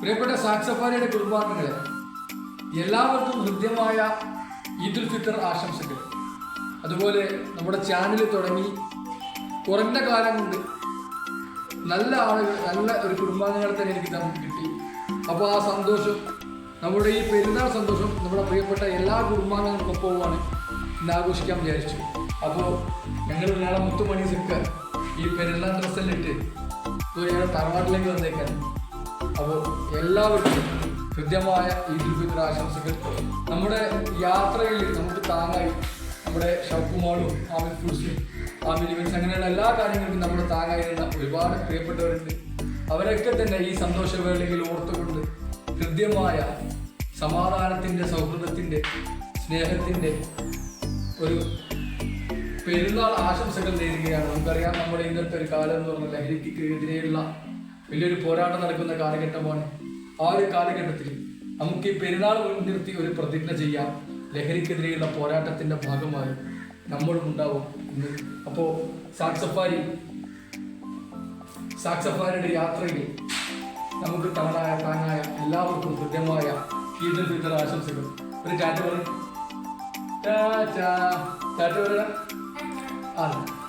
പ്രിയപ്പെട്ട സാക്സഫാരിയുടെ കുടുംബാംഗങ്ങളെ എല്ലാവർക്കും ഹൃദ്യമായ ഈദുൽ ഫിത്തർ ആശംസകൾ. അതുപോലെ നമ്മുടെ ചാനൽ തുടങ്ങി കുറഞ്ഞ കാലം കൊണ്ട് നല്ല ആളുകൾ നല്ല ഒരു കുടുംബാംഗങ്ങളെ തന്നെ എനിക്ക് നമുക്ക് കിട്ടി. അപ്പോൾ ആ സന്തോഷം നമ്മുടെ ഈ പെരുന്നാൾ സന്തോഷം നമ്മുടെ പ്രിയപ്പെട്ട എല്ലാ കുടുംബാംഗങ്ങൾക്കൊപ്പവുമാണ് ഇന്ന് ആഘോഷിക്കാൻ വിചാരിച്ചു. അപ്പോൾ ഞങ്ങൾ നാളെ മുത്തുമണി സിക്കർ ഈ പെരുന്നാൾ ഡ്രസ്സെല്ലിട്ട് ഞങ്ങളുടെ തറവാട്ടിലേക്ക് വന്നേക്കാൻ അപ്പോൾ എല്ലാവർക്കും ഹൃദ്യമായ ഈദുൽ ഫിത്തർ ആശംസകൾ നമ്മുടെ യാത്രയിൽ നമുക്ക് താങ്ങായി നമ്മുടെ ഷൗക്കുമാളും ആമിൽ ഫുഡ്സും ആമിൽ ഇവൻസ് അങ്ങനെയുള്ള എല്ലാ കാര്യങ്ങൾക്കും നമ്മുടെ താങ്ങായി നിന്ന ഒരുപാട് പ്രിയപ്പെട്ടവരുണ്ട്. അവരൊക്കെ തന്നെ ഈ സന്തോഷവേളയിൽ ഓർത്തുകൊണ്ട് ഹൃദ്യമായ സമാധാനത്തിന്റെ സൗഹൃദത്തിന്റെ സ്നേഹത്തിന്റെ ഒരു പെരുന്നാൾ ആശംസകൾ നേരുകയാണ്. നമുക്കറിയാം നമ്മുടെ ഇന്നത്തെ ഒരു കാലം എന്ന് പറഞ്ഞാൽ ലഹരിക്ക് എതിരെയുള്ള വലിയൊരു പോരാട്ടം നടക്കുന്ന കാലഘട്ടമാണ് ആ ഒരു കാലഘട്ടത്തിൽ നമുക്ക് ഈ പെരുന്നാൾ മുൻനിർത്തി ഒരു പ്രതിജ്ഞ ചെയ്യാം ലഹരിക്കെതിരെയുള്ള പോരാട്ടത്തിന്റെ ഭാഗമായി നമ്മളും ഉണ്ടാവും ഇന്ന് അപ്പോൾ സാക്സഫാരി സാക്സഫാരിയുടെ യാത്രയിൽ നമുക്ക് തങ്ങളായ താങ്ങായ എല്ലാവർക്കും ഹൃദ്യമായ ഈദ് ഫിത്തർ ആശംസകൾ ഒരു ചാറ്റ് പറഞ്ഞു ചാറ്റ് ടാറ്റ ആ.